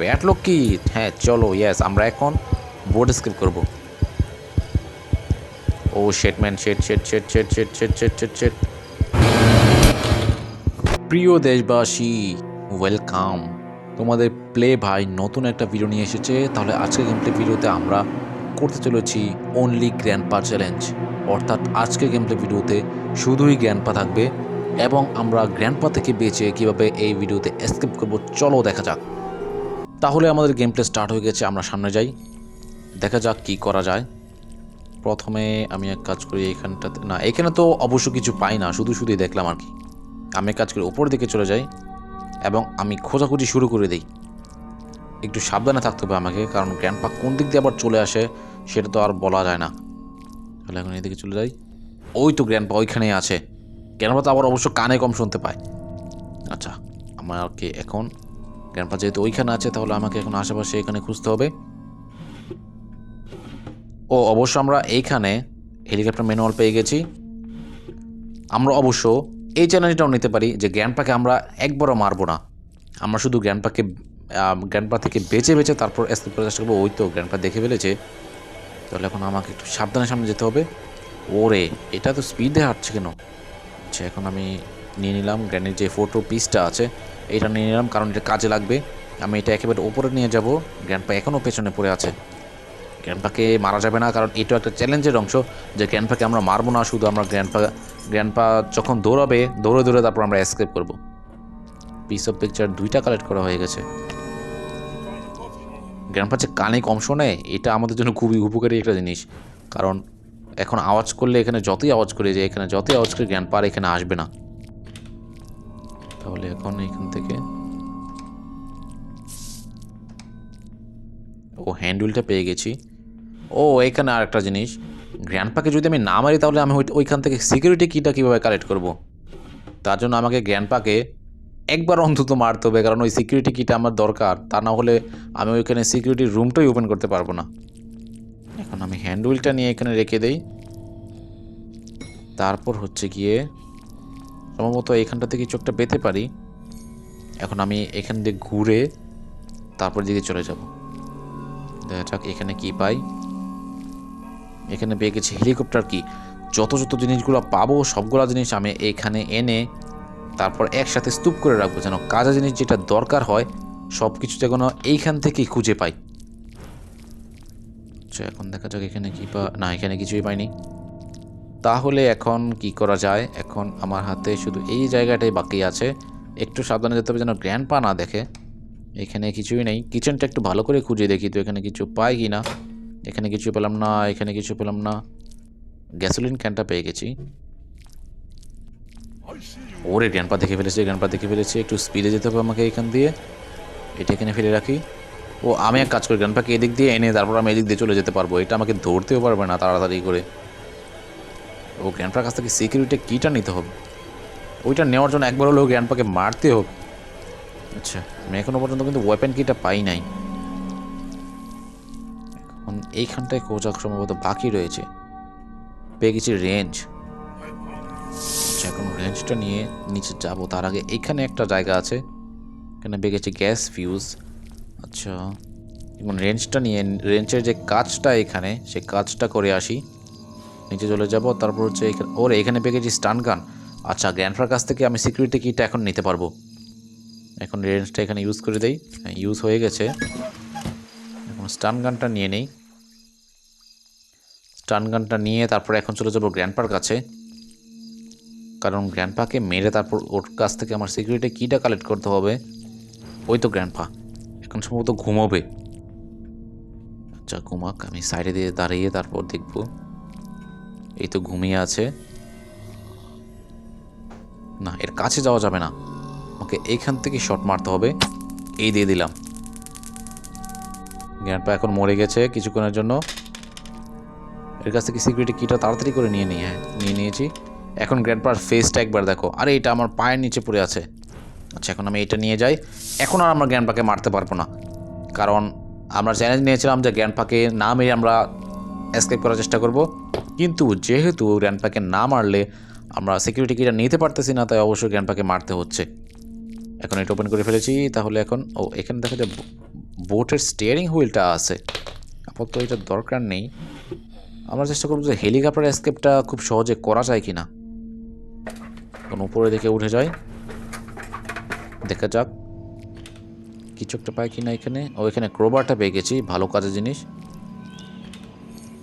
প্যাটলক কি? হ্যাঁ চলো ইয়েস আমরা এখন বোর্ড স্ক্রিপ করব। ও শেট ম্যান শেট শেট শেট শেট শেট শেট শেট শেট শেট প্রিয় দেশবাসী ওয়েলকাম তোমাদের প্লে ভাই নতুন একটা ভিডিও নিয়ে এসেছে। তাহলে আজকের গেম প্লে ভিডিওতে আমরা করতে চলেছি অনলি গ্র্যান্ড গ্র্যান্ডপা চ্যালেঞ্জ অর্থাৎ আজকের গেম প্লে ভিডিওতে শুধুই গ্র্যান্ডপা থাকবে এবং আমরা গ্র্যান্ডপা থেকে বেঁচে কীভাবে এই ভিডিওতে এসকেপ করব, চলো, দেখা যাক। তাহলে আমাদের গেম প্লে স্টার্ট হয়ে গেছে, আমরা সামনে যাই। দেখা যাক কি করা যায়। প্রথমে আমি এক কাজ করি এইখানটাতে। না, এখানে তো অবশ্য কিছু পাই না, শুধু শুধুই দেখলাম আর কি। আমি কাজ করি উপর দিকে চলে যাই এবং আমি খোঁজাখুঁজি শুরু করে দিই। একটু সাবধানে থাকতে হবে আমাকে, কারণ গ্র্যান্ডপা কোন দিক দিয়ে আবার চলে আসে, সেটা তো আর বলা যায় না। তাহলে এখন এদিকে চলে যাই। ওই তো গ্র্যান্ডপা ওইখানেই আছে। গ্র্যান্ডপা তো আবার অবশ্য কানে কম শুনতে পায়। আচ্ছা আমাকে এখন গ্র্যান্ডপা যেহেতু ওইখানে আছে, তাহলে আমাকে এখন আশেপাশে এখানে খুঁজতে হবে। ও, অবশ্য আমরা এইখানে হেলিকপ্টার ম্যানুয়াল পেয়ে গেছি। আমরা অবশ্য এই চ্যালেঞ্জটাও নিতে পারি যে গ্র্যান্ডপাকে আমরা একবারও মারবো না। আমরা শুধু গ্র্যান্ডপাকে গ্র্যান্ডপা থেকে বেঁচে বেঁচে তারপর এসকেপ করার চেষ্টা করব। ওই তো গ্র্যান্ডপা দেখে ফেলেছে। তাহলে এখন আমাকে একটু সাবধানে সামনে যেতে হবে। ওরে, এটা তো স্পিডে হাঁটছে কেন? আচ্ছা এখন আমি নিয়ে নিলাম। গ্র্যান্ডের যে ফোটো পিসটা আছে এটা নিয়ে নিলাম, কারণ এটা কাজে লাগবে। আমি এটা একেবারে ওপরে নিয়ে যাব। গ্র্যান্ডপা এখনও পেছনে পড়ে আছে। গ্র্যান্ডপাকে মারা যাবে না, কারণ এটা একটা চ্যালেঞ্জের অংশ যে গ্র্যান্ডপাকে আমরা মারবো না, শুধু আমরা গ্র্যান্ডপা গ্র্যান্ডপা যখন দৌড়াবে, দৌড়ে দৌড়ে তারপর আমরা এসকেপ করব। পিস অফ পিকচার দুইটা কালেক্ট করা হয়ে গেছে। গ্র্যান্ডপা যে কানে কম শোনে, এটা আমাদের জন্য খুবই উপকারী একটা জিনিস। কারণ এখন আওয়াজ করলে এখানে যতই আওয়াজ করে যে, এখানে যতই আওয়াজ করে জ্ঞান পার এখানে আসবে না। তাহলে এখন এখান থেকে। ও হ্যান্ডুলটা পেয়ে গেছি। ও, এখানে আর একটা জিনিস। গ্র্যান্ডপাকে যদি আমি না মারি তাহলে আমি ওই- ওইখান থেকে সিকিউরিটি কিটা কীভাবে কালেক্ট করব? তার জন্য আমাকে গ্র্যান্ডপাকে একবার অন্তত মারতে হবে, কারণ ওই সিকিউরিটি কিটা আমার দরকার। তা না হলে আমি ওইখানে সিকিউরিটি রুমটাই ওপেন করতে পারব না। এখন আমি হ্যান্ডউইলটা নিয়ে এখানে রেখে দেই। তারপর হচ্ছে গিয়ে সম্ভবত এইখানটা থেকে কিছু একটা পেতে পারি। এখন আমি এখান দিয়ে ঘুরে তারপর দিকে চলে যাব। দেখা যাক এখানে কি পাই। এখানে পেয়ে গেছি হেলিকপ্টার কি? যত যত জিনিসগুলো পাবো, সবগুলো জিনিস আমি এখানে এনে তারপর একসাথে স্তূপ করে রাখব, যেন কাজা জিনিস যেটা দরকার হয় সব কিছু যেন এইখান থেকেই খুঁজে পাই। আচ্ছা এখন দেখা যাক এখানে কি পা না, এখানে কিছুই পাইনি। তাহলে এখন কি করা যায়? এখন আমার হাতে শুধু এই জায়গাটাই বাকি আছে। একটু সাবধানে যেতে হবে যেন গ্র্যান্ড পা না দেখে। এখানে কিছুই নেই। কিচেনটা একটু ভালো করে খুঁজে দেখি তো এখানে কিছু পাই কি না এখানে কিছু পেলাম না, এখানে কিছু পেলাম না। গ্যাসোলিন ক্যানটা পেয়ে গেছি। ওরে গ্র্যান্ডপা দেখে ফেলেছে গ্র্যান্ডপা দেখে ফেলেছে। একটু স্পিডে যেতে হবে আমাকে এখান দিয়ে। এটা এখানে ফেলে রাখি। ও, আমি এক কাজ করি গ্র্যান্ডপাকে এদিক দিয়ে এনে তারপর আমি এদিক দিয়ে চলে যেতে পারব। এটা আমাকে ধরতেও পারবে না তাড়াতাড়ি করে। ও গ্র্যান্ডপার কাছ থেকে সিকিউরিটি কিটা নিতে হবে। ওইটা নেওয়ার জন্য একবার হলেও গ্র্যান্ডপাকে মারতে হবে। আচ্ছা। আমি এখনও পর্যন্ত কিন্তু ওয়েপেন কিটা পাই নাই। এখন এইখানটায় কোজাক সম্ভবত বাকি রয়েছে। পেয়ে গেছি রেঞ্জ আচ্ছা এখন রেঞ্জটা নিয়ে নিচে যাব। তার আগে এখানে একটা জায়গা আছে। এখানে পেয়ে গেছি গ্যাস ফিউজ আচ্ছা এখন রেঞ্জটা নিয়ে রেঞ্জের যে কাজটা এখানে সে কাজটা করে আসি। নিচে চলে যাব, তারপর হচ্ছে এখানে ওর, এখানে পেয়ে গেছি স্টান গান আচ্ছা গ্র্যান্ডফার কাছ থেকে আমি সিকিউরিটি কিটা এখন নিতে পারব। এখন রেঞ্জটা এখানে ইউজ করে দেই। ইউজ হয়ে গেছে। এখন স্টান গানটা নিয়ে নেই। স্টান গানটা নিয়ে তারপর এখন চলে যাব গ্র্যান্ডপার কাছে। কারণ গ্র্যান্ডপাকে মেরে তারপর ওর কাছ থেকে আমার সিকিউরিটি কিটা কালেক্ট করতে হবে। ওই তো গ্র্যান্ডপা এখন সম্ভবত ঘুমোবে। আচ্ছা ঘুমাক, আমি সাইডে দিয়ে দাঁড়িয়ে তারপর দেখব। এই তো ঘুমিয়ে আছে। না, এর কাছে যাওয়া যাবে না। ওকে এইখান থেকে শট মারতে হবে। এই দিয়ে দিলাম। গ্র্যান্ডপা এখন মরে গেছে কিছুক্ষণের জন্য। এর কাছ থেকে সিকিউরিটি কিটা তাড়াতাড়ি করে নিয়ে নিই হ্যাঁ নিয়ে নিয়েছি। এখন গ্র্যান্ডপার ফেসটা একবার দেখো। আরে, এটা আমার পায়ের নিচে পড়ে আছে। আচ্ছা এখন আমি এটা নিয়ে যাই। এখন আর আমরা গ্র্যান্ডপাকে মারতে পারব না। কারণ আমরা চ্যালেঞ্জ নিয়েছিলাম যে গ্র্যান্ডপাকে না মেরে আমরা এসকেপ করার চেষ্টা করব। কিন্তু যেহেতু গ্র্যান্ডপাকে না মারলে আমরা সিকিউরিটি কিটা নিতে পারতেছি না, তাই অবশ্যই গ্র্যান্ডপাকে মারতে হচ্ছে। এখন এটা ওপেন করে ফেলেছি, তাহলে এখন, ও, এখানে দেখা যায় বোটের স্টিয়ারিং হুইলটা আছে। আপাতত এটা দরকার নেই। আমরা চেষ্টা করব যে হেলিকপ্টার স্কেপটা খুব সহজে করা যায় কি না কোন উপরে দিকে উঠে যায় দেখা যাক। কিছু একটা পাই কিনা এখানে। ও, এখানে ক্রোবারটা পেয়ে গেছি, ভালো কাজের জিনিস।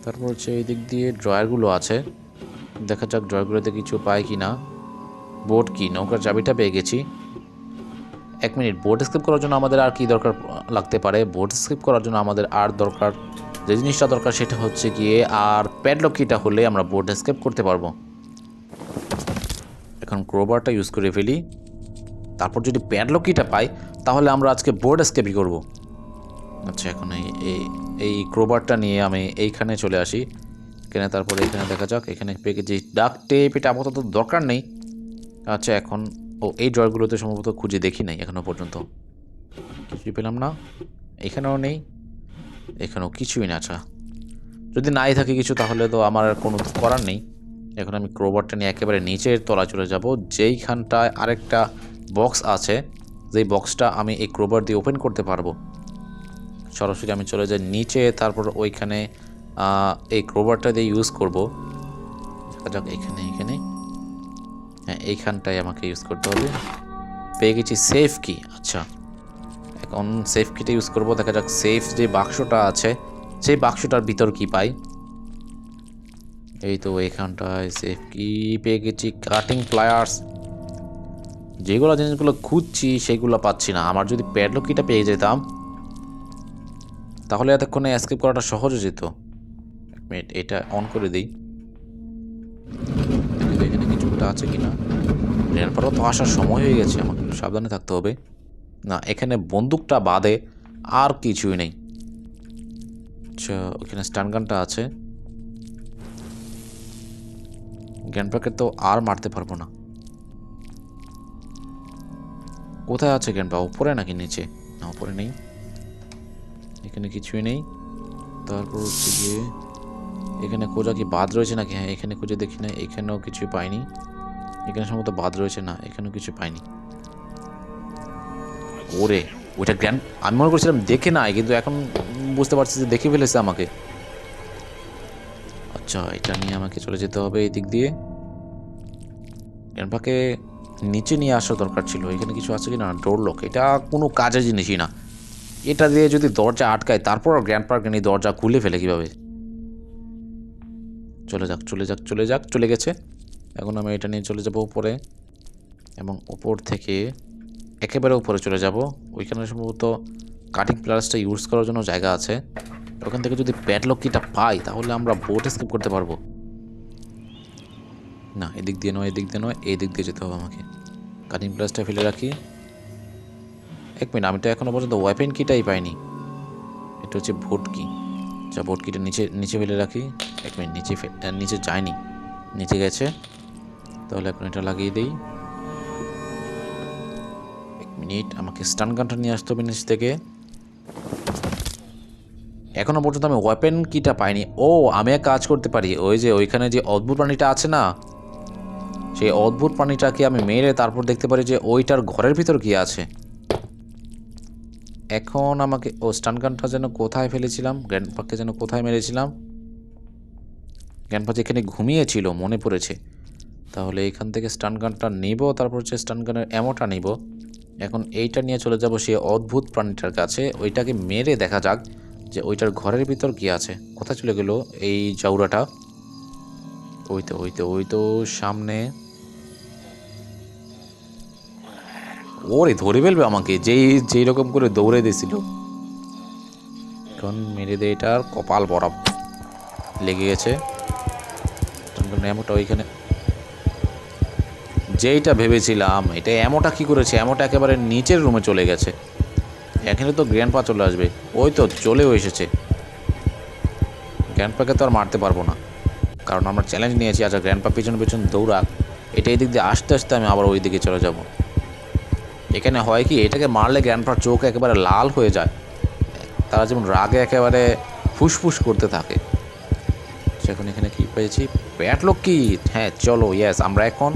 তারপর হচ্ছে এই দিক দিয়ে ড্রয়ারগুলো আছে। দেখা যাক ড্রয়ারগুলোতে কিছু পাই কি না বোট কি? নৌকার চাবিটা পেয়ে গেছি। এক মিনিট বোট স্কিপ করার জন্য আমাদের আর কি দরকার লাগতে পারে? বোট স্কিপ করার জন্য আমাদের আর দরকার, যে জিনিসটা দরকার সেটা হচ্ছে গিয়ে আর প্যাডলক কিটা হলে আমরা বোট স্কেপ করতে পারব। এখন ক্রোবারটা ইউজ করে ফেলি। তারপর যদি প্যাডলক কিটা পাই, তাহলে আমরা আজকে বোর্ড স্কেপই করব। আচ্ছা এখন এই এই ক্রোবারটা নিয়ে আমি এইখানে চলে আসি। এখানে তারপরে এখানে দেখা যাক, এখানে পেয়ে গেছি ডাক টেপ এটা আপাতত দরকার নেই। আচ্ছা এখন, ও, এই ড্রয়ারগুলোতে সম্ভবত খুঁজে দেখি নাই এখনও পর্যন্ত। কিছুই পেলাম না। এখানেও নেই। এখানেও কিছুই না আচ্ছা। যদি নাই থাকে কিছু, তাহলে তো আমার কোনো করার নেই। এখন আমি ক্রোবারটা নিয়ে একেবারে নিচের তলা চলে যাব, যেইখানটায় আরেকটা বক্স আছে। যেই বক্সটা আমি এই ক্রোবার দিয়ে ওপেন করতে পারব। সরাসরি আমি চলে যাই নিচে, তারপর ওইখানে এই ক্রোবারটা দিয়ে ইউজ করব। দেখা যাক এখানে এখানে। হ্যাঁ এইখানটায় আমাকে ইউজ করতে হবে। পেয়ে গেছি সেফ কি আচ্ছা। এখন সেফ কিটা ইউজ করব, দেখা যাক সেফ যে বাক্সটা আছে, সেই বাক্সটার ভিতর কি পাই। এই তো এইখানটায় সেফ কি পেয়ে গেছি কাটিং প্লায়ার্স যেগুলো জিনিসগুলো খুঁজছি, সেগুলো পাচ্ছি না। আমার যদি প্যাডলক কিটা পেয়ে যেতাম তাহলে এতক্ষণে স্কিপ করাটা সহজ যেত। এটা অন করে দিই। এখানে কিছু একটা আছে কিনা। এরপরও তো আসার সময় হয়ে গেছে, আমাকে সাবধানে থাকতে হবে। না, এখানে বন্দুকটা বাদে আর কিছুই নেই। আচ্ছা ওখানে গানটা আছে। গ্যানপ্যাকে তো আর মারতে পারব না। কোথায় আছে গ্যানপা উপরে নাকি নিচে? না, উপরে নেই। এখানে কিছুই নেই। তারপর হচ্ছে গিয়ে এখানে খোঁজা কি বাদ রয়েছে নাকি? হ্যাঁ এখানে খুঁজে দেখি না এখানেও কিছুই পাইনি। এখানে সম্ভবত বাদ রয়েছে না, এখানেও কিছু পাইনি। ওরে, ওইটা জ্ঞান, আমি মনে করছিলাম দেখে নাই, কিন্তু এখন বুঝতে পারছি যে দেখে ফেলেছে আমাকে। আচ্ছা এটা নিয়ে আমাকে চলে যেতে হবে এই দিক দিয়ে। গ্র্যান্ডপাকে নিচে নিয়ে আসার দরকার ছিল, এখানে কিছু আছে কি না ডোর লক এটা কোনো কাজের জিনিসই না। এটা দিয়ে যদি দরজা আটকায়, তারপর গ্র্যান্ড পার্কে নিয়ে দরজা খুলে ফেলে কীভাবে? চলে যাক চলে যাক চলে যাক, চলে গেছে। এখন আমি এটা নিয়ে চলে যাব উপরে। এবং ওপর থেকে একেবারে উপরে চলে যাব। ওইখানে সম্ভবত কাটিং প্লাসটা ইউজ করার জন্য জায়গা আছে। ওখান থেকে যদি প্যাডলক কিটা পাই, তাহলে আমরা বোট স্কিপ করতে পারব। না, এদিক দিয়ে নয়, এদিক দিয়ে নয় এই দিক দিয়ে যেতে হবে আমাকে। কাটিং প্লাসটা ফেলে রাখি। এক মিনিট, আমি তো এখনও পর্যন্ত ওয়েপেন কিটাই পাইনি। এটা হচ্ছে ভোট কি যা ভোট কিটা নিচে নিচে ফেলে রাখি। এক মিনিট, নিচে নিচে যায়নি। নিচে গেছে। তাহলে এখন এটা লাগিয়ে দিই। এক মিনিট, আমাকে স্টান গানটা নিয়ে আসতে হবে নিচ থেকে। এখনও পর্যন্ত আমি ওয়েপেন কিটা পাইনি। ও, আমি এক কাজ করতে পারি। ওই যে ওইখানে যে অদ্ভুত প্রাণীটা আছে না, সেই অদ্ভুত প্রাণীটাকে আমি মেরে তারপর দেখতে পারি যে ওইটার ঘরের ভিতর কি আছে। এখন আমাকে, ও স্টান গানটা যেন কোথায় ফেলেছিলাম গ্র্যান্ডপাকে যেন কোথায় মেরেছিলাম? গ্র্যান্ডপা যেখানে ঘুমিয়েছিল, মনে পড়েছে। তাহলে এখান থেকে স্টান গানটা নিব, তারপর হচ্ছে স্টান গানের অ্যামোটা নিব। এখন এইটা নিয়ে চলে যাব সে অদ্ভুত প্রাণীটার কাছে। ওইটাকে মেরে দেখা যাক যে ওইটার ঘরের ভিতর কি আছে। কোথায় চলে গেল এই জাউরাটা? ওই তো ওই তো ওই তো সামনে। ওরে ধরে ফেলবে আমাকে, যেই যেই রকম করে দৌড়ে দিয়েছিল। এখন মেরে দে এটার কপাল বরাব। লেগে গেছে। এমনটা ওইখানে। যেইটা ভেবেছিলাম, এটা এমনটা কি করেছে এমনটা একেবারে নিচের রুমে চলে গেছে। এখানে তো গ্র্যান্ড পা চলে আসবে, ওই তো চলেও এসেছে। গ্র্যান্ড পাকে তো আর মারতে পারব না। কারণ আমরা চ্যালেঞ্জ নিয়েছি আচ্ছা গ্র্যান্ড পা পিছন পিছন দৌড়াক, এটা এই দিক দিয়ে আস্তে আস্তে আমি আবার ওই দিকে চলে যাব। এখানে হয় কি, এটাকে মারলে গ্র্যান্ডপার চোখ একেবারে লাল হয়ে যায়। তারা যেমন রাগে একেবারে ফুসফুস করতে থাকে। সেখানে এখানে কি পেয়েছি? প্যাটলক কি হ্যাঁ চলো ইয়েস আমরা এখন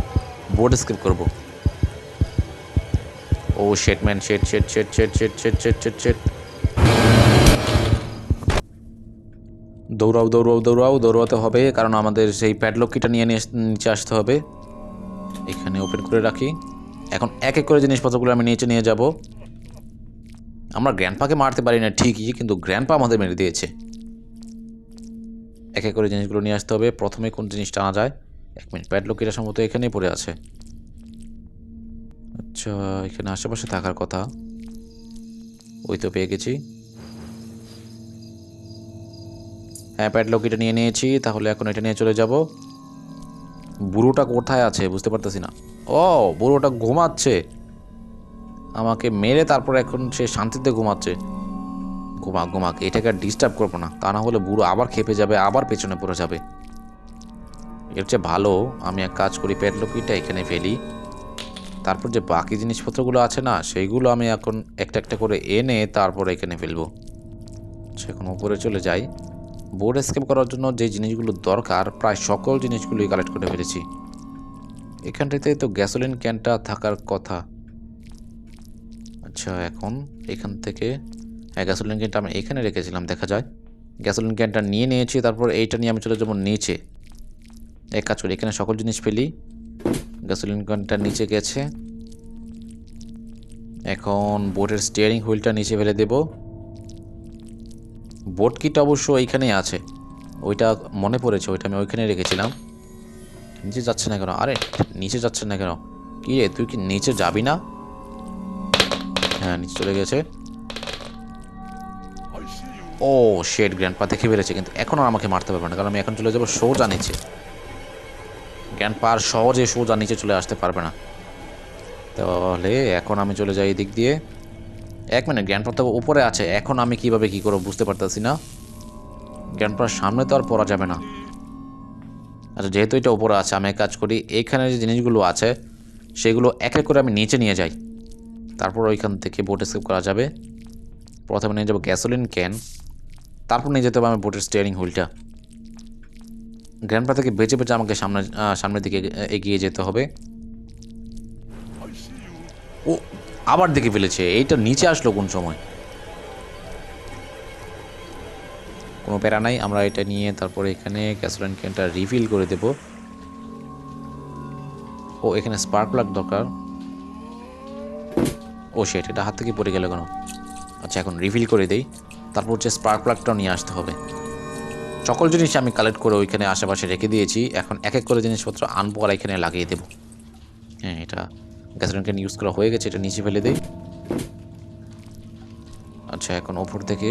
বোর্ড স্কেপ করব। ও শেটম্যান শেট শেট শেট শেট শেট শেট শেট শেট শেট দৌড়াও দৌড়াও দৌড়াও, দৌড়াতে হবে, কারণ আমাদের সেই প্যাডলক কিটা নিয়ে নিচে আসতে হবে। এখানে ওপেন করে রাখি। এখন এক এক করে জিনিসপত্রগুলো আমি নিচে নিয়ে যাব। আমরা গ্র্যান্ডপাকে মারতে পারি না ঠিকই, কিন্তু গ্র্যান্ডপা আমাদের মেরে দিয়েছে। এক এক করে জিনিসগুলো নিয়ে আসতে হবে। প্রথমে কোন জিনিসটা আনা যায়? এক মিনিট প্যাডলক কিটা সম্ভবত এখানেই পড়ে আছে। আচ্ছা এখানে আশেপাশে থাকার কথা। ওই তো পেয়ে গেছি। হ্যাঁ প্যাডলক এটা নিয়ে নিয়েছি, তাহলে এখন এটা নিয়ে চলে যাব। বুড়োটা কোথায় আছে বুঝতে পারতেছি না। ও, বুড়োটা ঘুমাচ্ছে। আমাকে মেরে তারপর এখন সে শান্তিতে ঘুমাচ্ছে। ঘুমা ঘুমাক এটাকে আর ডিস্টার্ব করব না। তা না হলে বুড়ো আবার খেপে যাবে, আবার পেছনে পড়ে যাবে। এর চেয়ে ভালো আমি এক কাজ করি প্যাডলকিটা এখানে ফেলি। তারপর যে বাকি জিনিসপত্রগুলো আছে না, সেইগুলো আমি এখন একটা একটা করে এনে তারপর এখানে ফেলব। এখন উপরে চলে যাই বোর্ড স্কেপ করার জন্য যে জিনিসগুলো দরকার, প্রায় সকল জিনিসগুলোই কালেক্ট করে ফেলেছি। এখানটাতে তো গ্যাসোলিন ক্যানটা থাকার কথা। আচ্ছা এখন এখান থেকে হ্যাঁ গ্যাসোলিন ক্যানটা আমি এখানে রেখেছিলাম, দেখা যায়। গ্যাসোলিন ক্যানটা নিয়ে নিয়েছি, তারপর এইটা নিয়ে আমি চলে যাব নিচে। এক কাজ করি, এখানে সকল জিনিস ফেলি। গ্যাসোলিন ক্যানটা নিচে গেছে। এখন বোটের স্টিয়ারিং হুইলটা নিচে ফেলে দেবো। বোট কিট অবশ্য এইখানেই আছে। ওইটা মনে পড়েছে, ওইটা আমি ওইখানে রেখেছিলাম। নিচে যাচ্ছে না কেন? আরে, নিচে যাচ্ছে না কেন? কি রে, তুই কি নিচে যাবি না? হ্যাঁ নিচে চলে গেছে। ও শেড গ্র্যান্ডপা দেখে বেড়েছে কিন্তু এখন আর আমাকে মারতে পারবে না, কারণ আমি এখন চলে যাব সোজা নিচে। গ্র্যান্ডপা আর সহজে সোজা নিচে চলে আসতে পারবে না। তাহলে এখন আমি চলে যাই এদিক দিয়ে। এক মিনিট জ্ঞানপার তো উপরে আছে। এখন আমি কীভাবে কি করব বুঝতে পারতেছি না। জ্ঞানপার সামনে তো আর পড়া যাবে না। আচ্ছা যেহেতু এটা উপরে আছে আমি এক কাজ করি এইখানে যে জিনিসগুলো আছে সেগুলো এক এক করে আমি নিচে নিয়ে যাই। তারপর ওইখান থেকে বোট স্কেপ করা যাবে। প্রথমে নিয়ে যাব গ্যাসোলিন ক্যান তারপর নিয়ে যেতে হবে আমার বোটের স্টিয়ারিং হুইলটা গ্র্যান্ডপা থেকে বেঁচে বেঁচে আমাকে সামনে সামনের দিকে এগিয়ে যেতে হবে। ও আবার দেখে ফেলেছে, এইটা নিচে আসলো কোন সময়? কোনো প্যারা নাই, আমরা এটা নিয়ে তারপরে এখানে গ্যাসোলিন ক্যানটা রিফিল করে দেব। ও, এখানে স্পার্ক প্লাগ দরকার। ও সেট এটা হাত থেকে পড়ে গেল কেন? আচ্ছা এখন রিফিল করে দেই। তারপর হচ্ছে স্পার্ক প্লাগটাও নিয়ে আসতে হবে। সকল জিনিস আমি কালেক্ট করে ওইখানে আশেপাশে রেখে দিয়েছি। এখন এক এক করে জিনিসপত্র আনব আর এখানে লাগিয়ে দেবো। হ্যাঁ এটা গ্যাসোলিন ক্যান ইউজ করা হয়ে গেছে, এটা নিচে ফেলে দেই। আচ্ছা এখন ওপর থেকে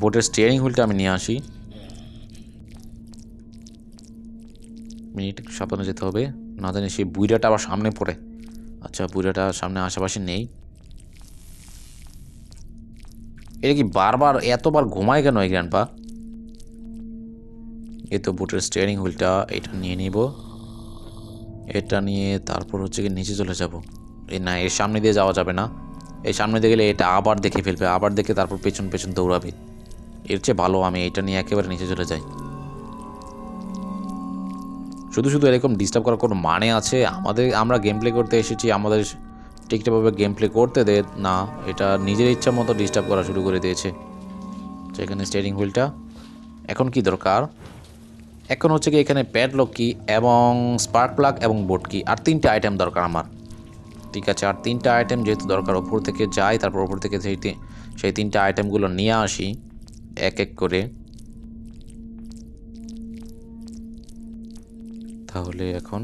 বোটের স্টিয়ারিং হুইলটা আমি নিয়ে আসি। মিনিট সাবধানে যেতে হবে, না জানি সেই বুইরাটা আবার সামনে পড়ে। আচ্ছা বুইরাটা সামনে আশেপাশে নেই। এটা কি বারবার এতবার ঘুমায় কেন এই গ্র্যান্ডপা এ তো বোটের স্টিয়ারিং হুইলটা এটা নিয়ে নিব। এটা নিয়ে তারপর হচ্ছে কি নিচে চলে যাব। এই না, এর সামনে দিয়ে যাওয়া যাবে না। এই সামনে দিয়ে গেলে এটা আবার দেখে ফেলবে, আবার দেখে তারপর পেছন পেছন দৌড়াবে। এর চেয়ে ভালো আমি এটা নিয়ে একেবারে নিচে চলে যাই। শুধু শুধু এরকম ডিস্টার্ব করার কোনো মানে আছে? আমাদের, আমরা গেম প্লে করতে এসেছি, আমাদের ঠিকঠাকভাবে গেম প্লে করতে দে না, এটা নিজের ইচ্ছা মতো ডিস্টার্ব করা শুরু করে দিয়েছে। তো এখানে স্টিয়ারিং হুইলটা এখন কি দরকার? এখন হচ্ছে কি এখানে প্যাডলক কি এবং স্পার্ক প্লাগ এবং বোট কি আর তিনটে আইটেম দরকার আমার। ঠিক আছে, আর তিনটা আইটেম যেহেতু দরকার, ওপর থেকে যাই, তারপর ওপর থেকে সেই সেই তিনটা আইটেমগুলো নিয়ে আসি, এক এক করে। তাহলে এখন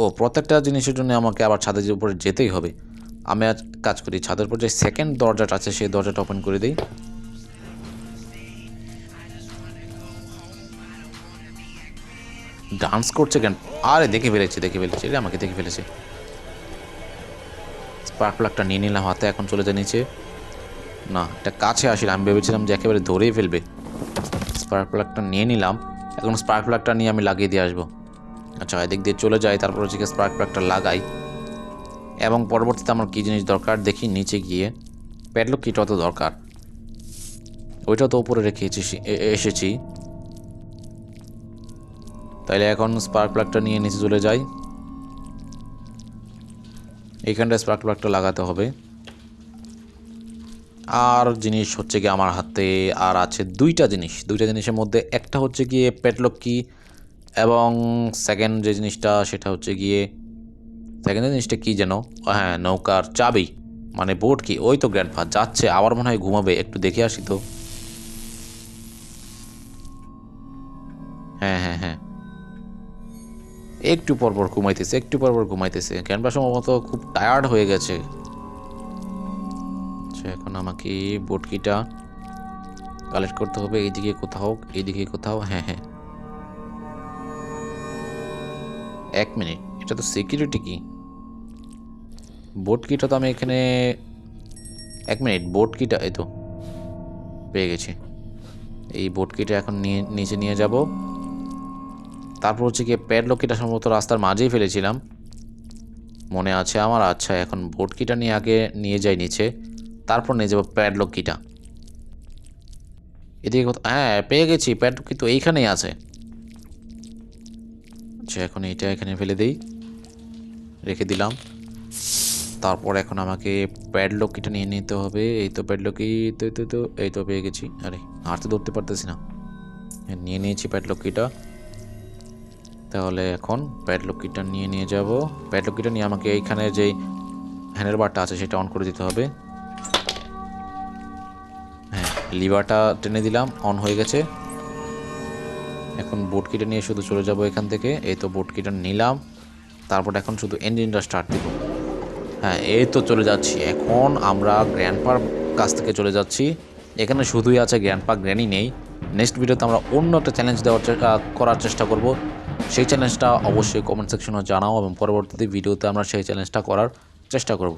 ও, প্রত্যেকটা জিনিসের জন্য আমাকে আবার ছাদের উপরে যেতেই হবে। আমি আজ কাজ করি, ছাদের উপর যে সেকেন্ড দরজাটা আছে, সেই দরজাটা ওপেন করে দিই। ডান্স করছে কেন? আরে, দেখে ফেলেছে দেখে ফেলেছে, রে, আমাকে দেখে ফেলেছে। স্পার্ক প্লাগটা নিয়ে নিলাম, হাতে এখন চলে যায় নিচে। না, এটা কাছে আসিল আমি ভেবেছিলাম যে একেবারে ধরেই ফেলবে। স্পার্ক প্লাগটা নিয়ে নিলাম, এখন স্পার্ক প্লাগটা নিয়ে আমি লাগিয়ে দিয়ে আসব। আচ্ছা এদিক দিয়ে চলে যাই, তারপর হচ্ছে স্পার্ক প্লাগটা লাগাই। এবং পরবর্তীতে আমার কী জিনিস দরকার, দেখি নিচে গিয়ে। প্যাডলক কিটা তো দরকার। ওইটা তো উপরে রেখে এসেছি- তাইলে এখন স্পার্ক প্লাগটা নিয়ে নিচে চলে যাই। এইখানটায় স্পার্ক প্লাগটা লাগাতে হবে। আর জিনিস হচ্ছে গিয়ে আমার হাতে আর আছে দুইটা জিনিস। দুইটা জিনিসের মধ্যে একটা হচ্ছে গিয়ে পেটলক কি এবং সেকেন্ড যে জিনিসটা সেটা হচ্ছে গিয়ে সেকেন্ড জিনিসটা কি যেন? হ্যাঁ নৌকার চাবি। মানে বোট কি? ওই তো গ্র্যান্ডফা যাচ্ছে। আবার মনে হয় ঘুমাবে। একটু দেখে আসি তো। হ্যাঁ হ্যাঁ হ্যাঁ। একটু পরপর ঘুমাইতেছে, একটু পরপর ঘুমাইতেছে। গ্র্যান্ডফা সম্ভবত খুব টায়ার্ড হয়ে গেছে। আচ্ছা এখন আমাকে বোটকিটা কালেক্ট করতে হবে, এইদিকে কোথাও এইদিকে কোথাও হ্যাঁ হ্যাঁ। এক মিনিট, এটা তো সিকিউরিটি কি বোট কিটা তো আমি এখানে, এক মিনিট বোট কিটা এই তো, পেয়ে গেছি। এই বোট কিটা এখন নিয়ে, নিচে নিয়ে যাব। তারপর হচ্ছে গিয়ে প্যাডলক কিটা সম্ভবত রাস্তার মাঝেই ফেলেছিলাম মনে আছে আমার আচ্ছা এখন বোট কিটা নিয়ে আগে নিয়ে যাই নিচে তারপর নিয়ে যাব প্যাডলক কিটা এদিকে হ্যাঁ পেয়ে গেছি প্যাডলক তো এইখানেই আছে আচ্ছা এখন এইটা এখানে ফেলে দিই রেখে দিলাম তারপর এখন আমাকে প্যাডলক কিটা নিয়ে নিতে হবে এই তো প্যাডলক তো তো এই তো পেয়ে গেছি আরে হাঁটতে ধরতে পারতেছি না হ্যাঁ, নিয়ে নিয়েছি প্যাডলক কিটা তাহলে এখন প্যাডলক কিটা নিয়ে নিয়ে যাব। প্যাডলক কিটা নিয়ে আমাকে এইখানে যেই হ্যান্ডেল বারটা আছে সেটা অন করে দিতে হবে। হ্যাঁ লিভারটা টেনে দিলাম অন হয়ে গেছে। এখন বোট কিটা নিয়ে শুধু চলে যাব এখান থেকে। এই তো বোট কিটা নিলাম। তারপর এখন শুধু ইঞ্জিনটা স্টার্ট দিব। হ্যাঁ এই তো চলে যাচ্ছি। এখন আমরা গ্র্যান্ডপার কাছ থেকে চলে যাচ্ছি। এখানে শুধুই আছে গ্র্যান্ডপা গ্র্যানি নেই। নেক্সট ভিডিওতে আমরা অন্য একটা চ্যালেঞ্জ দেওয়ার করার চেষ্টা করব। সেই চ্যালেঞ্জটা অবশ্যই কমেন্ট সেকশনে জানাও এবং পরবর্তীতে ভিডিওতে আমরা সেই চ্যালেঞ্জটা করার চেষ্টা করব।